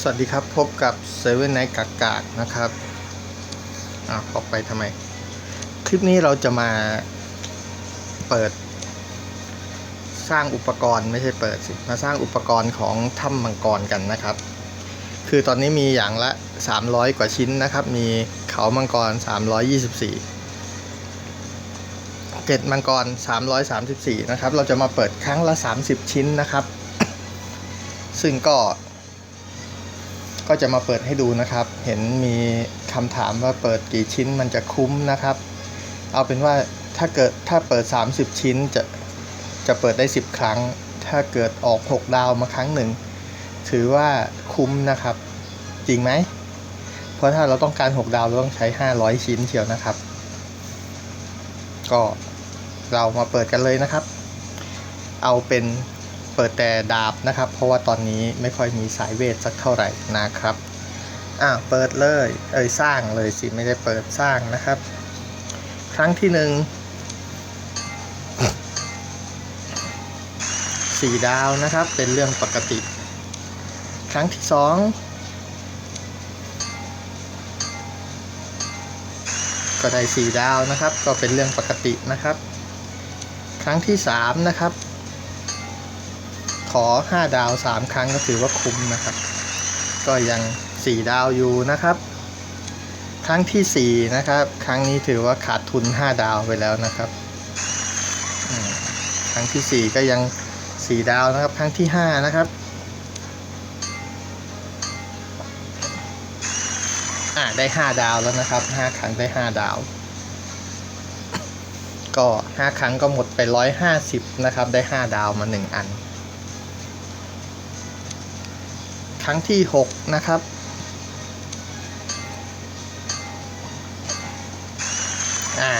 สวัสดีครับพบกับเซเว่นไนท์กากากนะครับอะออกไปทำไม คลิปนี้เราจะมาเปิด สร้างอุปกรณ์ไม่ใช่เปิดสิ มาสร้างอุปกรณ์ของถ้ำมังกรกันนะครับ คือตอนนี้มีอย่างละ 300 กว่าชิ้นนะครับ มีเขามังกร 324 เกล็ดมังกร 334 นะครับ เราจะมาเปิดครั้งละ 30 ชิ้นนะครับ ซึ่งก็ ก็จะมาเปิดให้ดูนะครับ เห็นมีคำถามว่าเปิดกี่ชิ้นมันจะคุ้มนะครับ เอาเป็นว่าถ้าเกิดถ้าเปิด 30 ชิ้นจะจะเปิดได้ 10 ครั้ง ถ้าเกิดออก 6 ดาวมาครั้งหนึ่ง ถือว่าคุ้มนะครับ จริงไหม เพราะถ้าเราต้องการ 6 ดาวเราต้องใช้ 500 ชิ้นเชียวนะครับ ก็เรามาเปิดกันเลยนะครับ เอาเป็น เปิดแต่ดาบนะครับ เพราะว่าตอนนี้ไม่ค่อยมีสายเวทสักเท่าไหร่นะครับอะเปิดเลยเอ้ยสร้างเลยสิไม่ได้เปิดสร้างนะครับ ครั้งที่หนึ่งสี่ดาวนะครับ เป็นเรื่องปกติ ครั้งที่สองก็ได้สี่ดาวนะครับ ก็เป็นเรื่องปกตินะครับ ครั้งที่สามนะครับ ขอ 5 ดาว 3 ครั้งก็ถือว่าคุ้มนะครับ ก็ยัง 4 ดาวอยู่นะครับ ครั้งที่ 4 นะครับ ครั้งนี้ถือว่าขาดทุน 5 ดาวไปแล้วนะครับ ครั้งที่ 4 ก็ยัง 4 ดาวนะครับ ครั้งที่ 5 นะครับอ่าได้ 5 ดาวแล้วนะครับ 5 ครั้งได้ 5 ดาว ก็ 5 ครั้งก็หมดไป 150 นะครับ ได้ 5 ดาวมา 1 อัน ครั้งที่ 6 นะครับ อ่า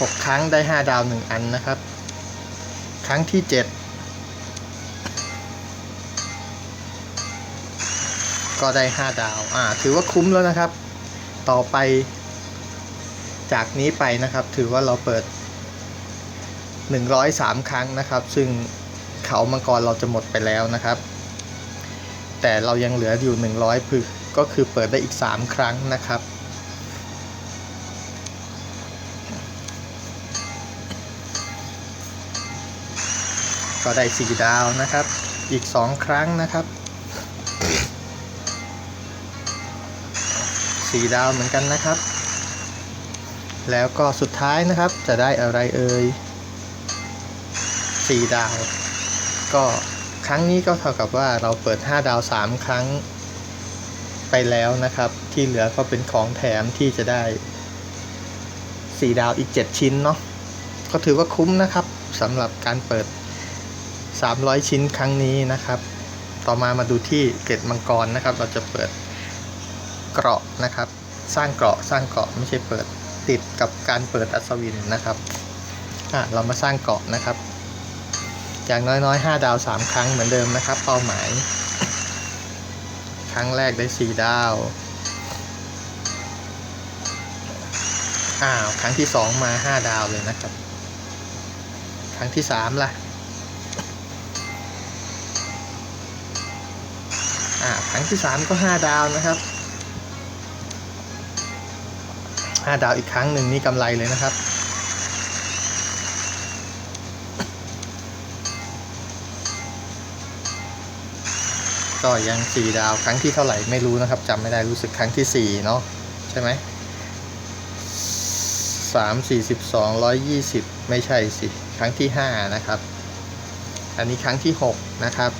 6ครั้งได้ 5 ดาว 1 อันนะครับ ครั้งที่ 7 ก็ได้ 5 ดาว อ่า ถือว่าคุ้มแล้วนะครับ ต่อไป จากนี้ไปนะครับ ถือว่าเราเปิด 103 ครั้งนะครับ ซึ่งเขามังกรเราจะหมดไปแล้วนะครับ แต่เรายังเหลืออยู่ 100พึกก็คือเปิดได้อีก 3 ครั้งนะครับ ก็ได้ 4 ดาวนะครับ อีก 2 ครั้งนะครับ4ดาวเหมือนกันนะครับ แล้วก็สุดท้ายนะครับจะได้อะไรเอ่ย4ดาว ก็ ครั้งนี้ก็เท่ากับว่าเราเปิด 5 ดาว 3 ครั้งไปแล้วนะครับ ที่เหลือก็เป็นของแถมที่จะได้ 4 ดาวอีก 7 ชิ้นเนาะก็ถือว่าคุ้มนะครับสำหรับการเปิด 300 ชิ้นครั้งนี้นะครับ ต่อมามาดูที่เกล็ดมังกรนะครับ เราจะเปิดเกราะนะครับ สร้างเกราะสร้างเกราะไม่ใช่เปิดติดกับการเปิดอัศวินนะครับอะเรามาสร้างเกราะนะครับ อย่างน้อยๆ 5 ดาว 3 ครั้งเหมือนเดิมนะครับ เป้าหมาย ครั้งแรกได้ 4 ดาว อ้าว ครั้งที่ 2 มา 5 ดาวเลยนะครับ ครั้งที่ 3 ล่ะ อ่า ครั้งที่ 3 ก็ 5 ดาวนะครับ 5 ดาวอีกครั้งหนึ่งนี่กำไรเลยนะครับ ก็ยัง4ดาวครั้งที่เท่าไหร่ไม่รู้นะครับจำไม่ได้รู้สึกครั้งที่4เนาะใช่ไหมสามสี่สิบสองร้อยยี่สิบไม่ใช่สิครั้งที่5นะครับ อันนี้ครั้งที่6นะครับ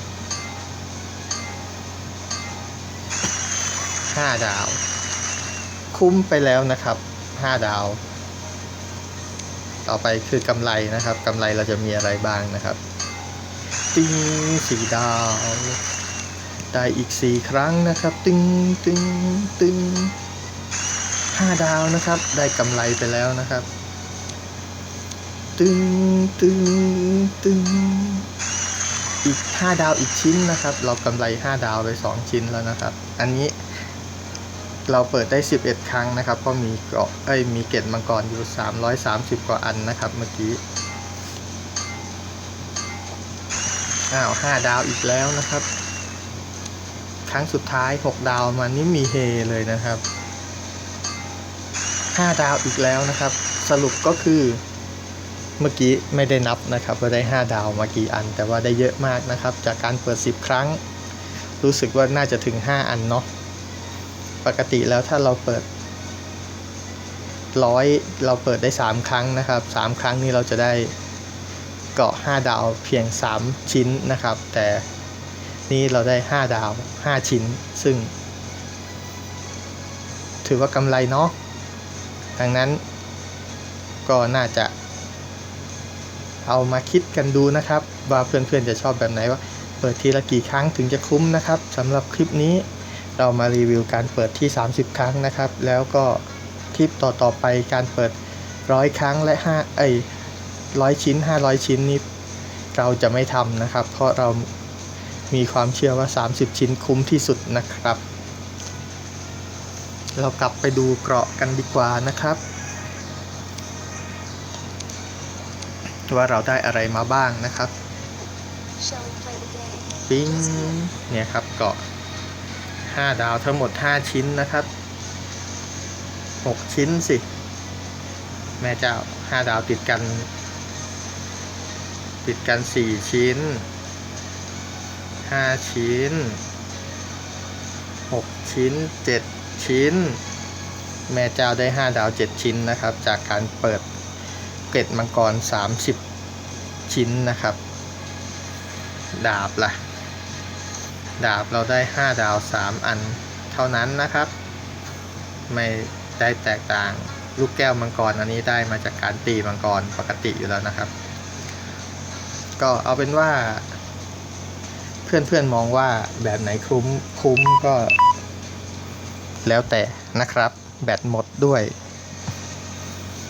5ดาว คุ้มไปแล้วนะครับ5ดาว ต่อไปคือกำไรนะครับกำไรเราจะมีอะไรบ้างนะครับ ติ้งสีดาว ได้อีก 4 ครั้งนะครับ ตึงตึงตึงห้าดาวนะครับ ได้กำไรไปแล้วนะครับ ตึงตึงตึงอีก 5 ดาวอีกชิ้นนะครับ เรากำไร 5 ดาวไป 2 ชิ้นแล้วนะครับ อันนี้เราเปิดได้ 11 ครั้งนะครับ เพราะมีเกาะเอ้ยมีเกล็ดมังกรอยู่ 330 กว่าอันนะครับ เมื่อกี้อ้าว5ดาวอีกแล้วนะครับ รั้งสุดท้าย 6 ดาวมันนี่มีเฮเลยนะครับ 5 ดาวอีกแล้วนะครับ สรุปก็คือเมื่อกี้ไม่ได้นับนะครับว่าได้ 5 ดาวมากี่อัน แต่ว่าได้เยอะมากนะครับ จากการเปิด 10 ครั้ง รู้สึกว่าน่าจะถึง 5 อันเนาะปกติแล้วถ้าเราเปิดร้อยเราเปิดได้ 3 ครั้งนะครับ 3 ครั้งนี้เราจะได้เกาะ 5 ดาวเพียง 3 ชิ้นนะครับ แต่ นี่เราได้ 5 ดาว 5 ชิ้น ซึ่ง ถือว่ากำไรเนาะ ดังนั้น ก็น่าจะ เอามาคิดกันดูนะครับ ว่าเพื่อนๆจะชอบแบบไหนว่า เปิดทีละกี่ครั้งถึงจะคุ้มนะครับสำหรับคลิปนี้เรามารีวิวการเปิดที่ 30 ครั้งนะครับ แล้วก็คลิปต่อๆไปการเปิดร้อยครั้งและ5เอ้ยร้อยชิ้น 500 ชิ้นนี้เราจะไม่ทำนะครับ เพราะเรา มีความเชื่อว่า 30 ชิ้นคุ้มที่สุดนะครับ เรากลับไปดูเกราะกันดีกว่านะครับ ว่าเราได้อะไรมาบ้างนะครับ Shall we play the game? ปิ้งเนี่ยครับเกาะ 5 ดาวทั้งหมด 5 ชิ้นนะครับ 6 ชิ้นสิ แม่เจ้า 5 ดาวติดกัน ติดกัน 4 ชิ้น 5ชิ้น6ชิ้น7ชิ้น แม่เจ้าได้5ดาว7ชิ้นนะครับ จากการเปิดเกร็ดมังกร30ชิ้นนะครับ ดาบล่ะ ดาบเราได้5ดาว3อันเท่านั้นนะครับ ไม่ได้แตกต่างลูกแก้วมังกรอันนี้ได้มาจากการตีมังกรปกติอยู่แล้วนะครับ ก็เอาเป็นว่า เพื่อนๆมองว่าแบบไหนคุ้มคุ้มก็ แล้วแต่นะครับ แบตหมดด้วย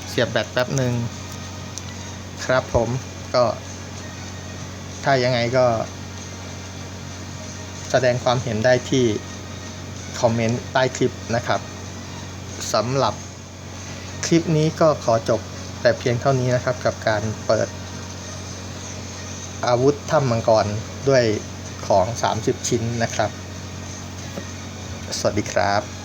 เสียบแบตแป๊บหนึ่งครับผมก็ ถ้ายังไงก็ แสดงความเห็นได้ที่คอมเมนต์ใต้คลิปนะครับสำหรับคลิปนี้ก็ขอจบแต่เพียงเท่านี้นะครับกับการเปิดอาวุธถ้ำมังกรด้วย ของ 30 ชิ้นนะครับ สวัสดีครับ